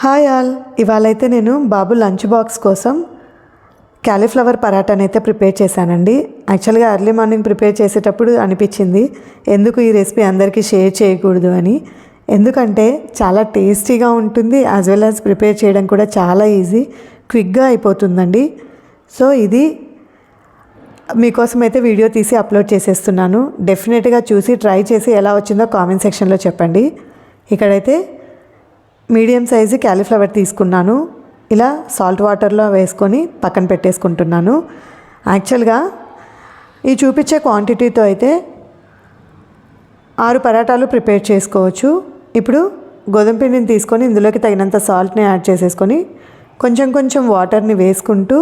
Hi all. ఇవాళైతే నేను బాబు lunch box కోసం క్యాలీఫ్లవర్ పరాటాని అయితే ప్రిపేర్ చేశానండి. యాక్చువల్గా ఎర్లీ మార్నింగ్ ప్రిపేర్ చేసేటప్పుడు అనిపించింది ఎందుకు ఈ రెసిపీ అందరికీ షేర్ చేయకూడదు అని. ఎందుకంటే చాలా టేస్టీగా ఉంటుంది యాజ్ వెల్ యాజ్ ప్రిపేర్ చేయడం కూడా చాలా ఈజీ క్విక్గా అయిపోతుందండి. సో ఇది మీకోసం అయితే వీడియో తీసి అప్లోడ్ చేసేస్తున్నాను. డెఫినెట్గా చూసి ట్రై చేసి ఎలా వచ్చిందో కామెంట్ సెక్షన్లో చెప్పండి. ఇక్కడైతే మీడియం సైజు క్యాలీఫ్లవర్ తీసుకున్నాను. ఇలా సాల్ట్ వాటర్లో వేసుకొని పక్కన పెట్టేసుకుంటున్నాను. యాక్చువల్గా ఈ చూపించే క్వాంటిటీతో అయితే ఆరు పరాటాలు ప్రిపేర్ చేసుకోవచ్చు. ఇప్పుడు గోధుమ పిండిని తీసుకొని ఇందులోకి తగినంత సాల్ట్ని యాడ్ చేసేసుకొని కొంచెం కొంచెం వాటర్ని వేసుకుంటూ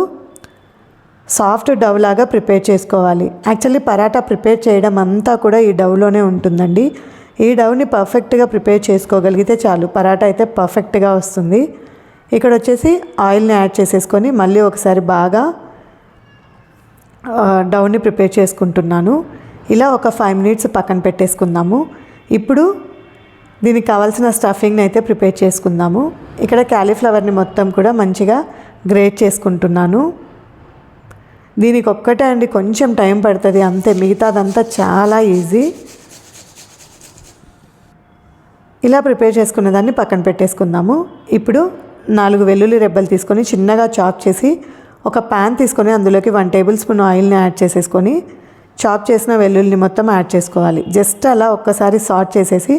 సాఫ్ట్ డవ్ లాగా ప్రిపేర్ చేసుకోవాలి. యాక్చువల్లీ పరాటా ప్రిపేర్ చేయడం అంతా కూడా ఈ డవ్లోనే ఉంటుందండి. ఈ డౌని పర్ఫెక్ట్గా ప్రిపేర్ చేసుకోగలిగితే చాలు. పరాటా అయితే పర్ఫెక్ట్గా వస్తుంది. ఇక్కడ వచ్చేసి ఆయిల్ని యాడ్ చేసేసుకొని మళ్ళీ ఒకసారి బాగా డౌన్ని ప్రిపేర్ చేసుకుంటున్నాను. ఇలా ఒక ఫైవ్ మినిట్స్ పక్కన పెట్టేసుకుందాము. ఇప్పుడు దీనికి కావాల్సిన స్టఫింగ్ని అయితే ప్రిపేర్ చేసుకుందాము. ఇక్కడ క్యాలీఫ్లవర్ని మొత్తం కూడా మంచిగా గ్రేట్ చేసుకుంటున్నాను. దీనికి ఒక్కటే అండి కొంచెం టైం పడుతుంది అంతే. మిగతాదంతా చాలా ఈజీ. ఇలా ప్రిపేర్ చేసుకున్న దాన్ని పక్కన పెట్టేసుకుందాము. ఇప్పుడు నాలుగు వెల్లుల్లి రెబ్బలు తీసుకొని చిన్నగా చాప్ చేసి ఒక ప్యాన్ తీసుకొని అందులోకి వన్ టేబుల్ స్పూన్ ఆయిల్ని యాడ్ చేసేసుకొని చాప్ చేసిన వెల్లుల్లిని మొత్తం యాడ్ చేసుకోవాలి. జస్ట్ అలా ఒక్కసారి సార్ట్ చేసేసి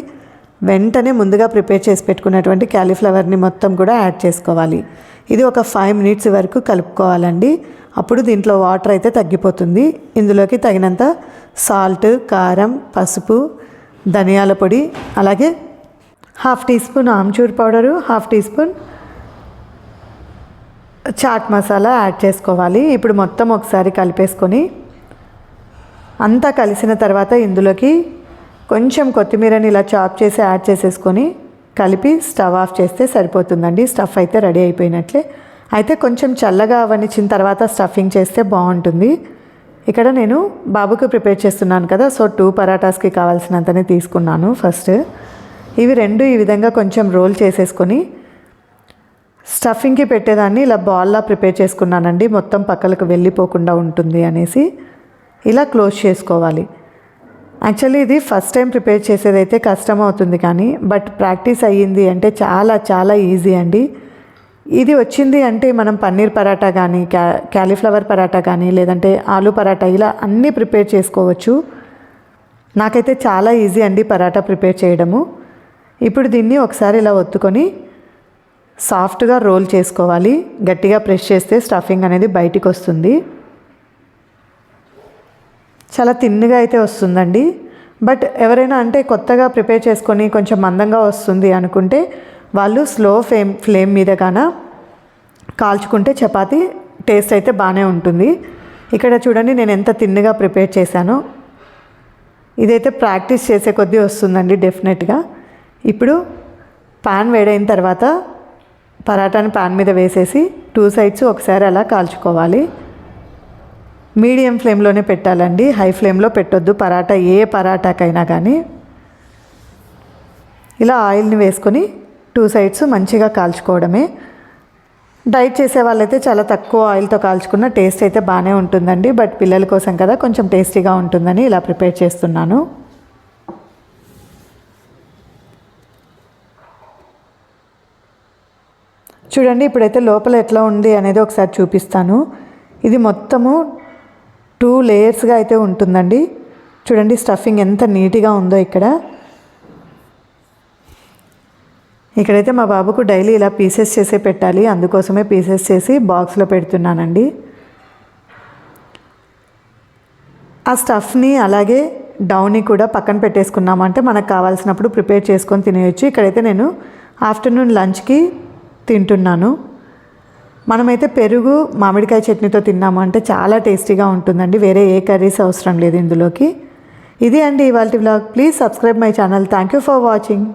వెంటనే ముందుగా ప్రిపేర్ చేసి పెట్టుకున్నటువంటి క్యాలీఫ్లవర్ని మొత్తం కూడా యాడ్ చేసుకోవాలి. ఇది ఒక ఫైవ్ మినిట్స్ వరకు కలుపుకోవాలండి. అప్పుడు దీంట్లో వాటర్ అయితే తగ్గిపోతుంది. ఇందులోకి తగినంత సాల్ట్ కారం పసుపు ధనియాల పొడి అలాగే half teaspoon amchur powder half teaspoon chaat masala add చేసుకోవాలి. ఇప్పుడు మొత్తం ఒకసారి కలిపేసుకొని అంతా కలిసిన తర్వాత ఇందులోకి కొంచెం కొత్తిమీరని ఇలా చాప్ చేసి యాడ్ చేసేసుకొని కలిపి స్టవ్ ఆఫ్ చేస్తే సరిపోతుందండి. స్టఫ్ అయితే రెడీ అయిపోయినట్లే. అయితే కొంచెం చల్లగా అవనిచ్చిన తర్వాత స్టఫింగ్ చేస్తే బాగుంటుంది. ఇక్కడ నేను బాబుకు ప్రిపేర్ చేస్తున్నాను కదా సో టూ పరాటాస్కి కావాల్సినంతనే తీసుకున్నాను ఫస్ట్. ఇవి రెండు ఈ విధంగా కొంచెం రోల్ చేసేసుకొని స్టఫింగ్కి పెట్టేదాన్ని ఇలా బాల్లా ప్రిపేర్ చేసుకున్నానండి. మొత్తం పక్కలకు వెళ్ళిపోకుండా ఉంటుంది అనేసి ఇలా క్లోజ్ చేసుకోవాలి. యాక్చువల్లీ ఇది ఫస్ట్ టైం ప్రిపేర్ చేసేదైతే కష్టం అవుతుంది కానీ బట్ ప్రాక్టీస్ అయ్యింది అంటే చాలా చాలా ఈజీ అండి. ఇది వచ్చింది అంటే మనం పన్నీర్ పరాటా కానీ క్యా క్యాలీఫ్లవర్ పరాటా కానీ లేదంటే ఆలు పరాటా ఇలా అన్నీ ప్రిపేర్ చేసుకోవచ్చు. నాకైతే చాలా ఈజీ అండి పరాటా ప్రిపేర్ చేయడము. ఇప్పుడు దీన్ని ఒకసారి ఇలా ఒత్తుకొని సాఫ్ట్గా రోల్ చేసుకోవాలి. గట్టిగా ప్రెస్ చేస్తే స్టఫింగ్ అనేది బయటికి వస్తుంది. చాలా తిన్నుగా అయితే వస్తుందండి. బట్ ఎవరైనా అంటే కొత్తగా ప్రిపేర్ చేసుకొని కొంచెం మందంగా వస్తుంది అనుకుంటే వాళ్ళు స్లో ఫ్లేమ్ ఫ్లేమ్ మీద కాన కాల్చుకుంటే చపాతీ టేస్ట్ అయితే బాగానే ఉంటుంది. ఇక్కడ చూడండి నేను ఎంత తిన్నుగా ప్రిపేర్ చేశానో. ఇదైతే ప్రాక్టీస్ చేసే కొద్దీ వస్తుందండి డెఫినెట్గా. ఇప్పుడు పాన్ వేడైన తర్వాత పరాటాని పాన్ మీద వేసేసి టూ సైడ్స్ ఒకసారి అలా కాల్చుకోవాలి. మీడియం ఫ్లేమ్లోనే పెట్టాలండి. హై ఫ్లేమ్లో పెట్టొద్దు. పరాటా ఏ పరాటాకైనా కానీ ఇలా ఆయిల్ని వేసుకొని టూ సైడ్స్ మంచిగా కాల్చుకోవడమే. డైట్ చేసే వాళ్ళైతే చాలా తక్కువ ఆయిల్తో కాల్చుకున్న టేస్ట్ అయితే బాగానే ఉంటుందండి. బట్ పిల్లల కోసం కదా కొంచెం టేస్టీగా ఉంటుందని ఇలా ప్రిపేర్ చేస్తున్నాను. చూడండి ఇప్పుడైతే లోపల ఎట్లా ఉంది అనేది ఒకసారి చూపిస్తాను. ఇది మొత్తము టూ లేయర్స్గా అయితే ఉంటుందండి. చూడండి స్టఫింగ్ ఎంత నీట్గా ఉందో ఇక్కడ. ఇక్కడైతే మా బాబుకు డైలీ ఇలా పీసెస్ చేసే పెట్టాలి. అందుకోసమే పీసెస్ చేసి బాక్స్లో పెడుతున్నానండి. ఆ స్టఫ్ని అలాగే డౌని కూడా పక్కన పెట్టేసుకున్నామంటే మనకు కావాల్సినప్పుడు ప్రిపేర్ చేసుకొని తినేయచ్చు. ఇక్కడైతే నేను ఆఫ్టర్నూన్ లంచ్కి తింటున్నాను. మనమైతే పెరుగు మామిడికాయ చట్నీతో తిన్నాము అంటే చాలా టేస్టీగా ఉంటుందండి. వేరే ఏ కర్రీస్ అవసరం లేదు ఇందులోకి. ఇది అండి ఇవాళ vlog. Please subscribe my channel. Thank you for watching.